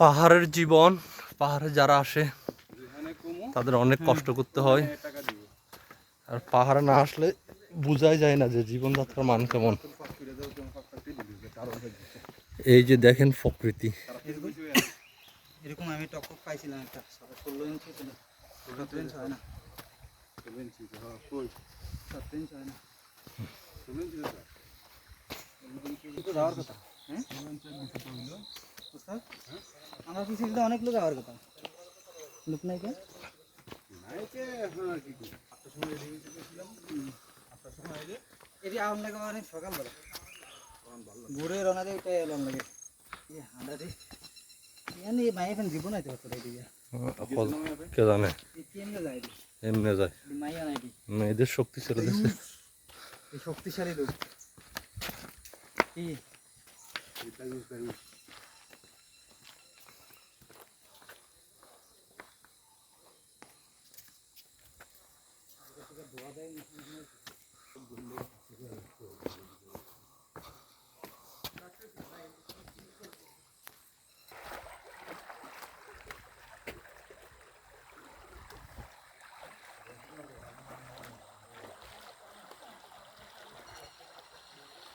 পাহাড়ের জীবন পাহাড়ে যারা আসে তাদের অনেক কষ্ট করতে হয়। আর পাহাড়ে না আসলে বোঝাই যায় না যে জীবনযাত্রার মান কেমন। এই যে দেখেন প্রকৃতি। এরকম আমি টক পাইছিলাম একটা ষোলো ইঞ্চি ছিল। সতেরো ইঞ্চ হয় না। সতেরো ইঞ্চ হয় না। যাওয়ার কথা। হ্যাঁ আমার পিছিয়ে অনেক লোক যাওয়ার কথা। লোক নাই কে এটি লাগে মানে সকালবেলা। ঘুরে রওনা দিয়ে উঠে এলাম লাগে রে ইয়ানি মাই এখন জীবন রে দিয়া কে জানে? এই কেমনে যায় এমনি যায়। মাইয়া Ih. Kita use kali. Kita doa dai ni.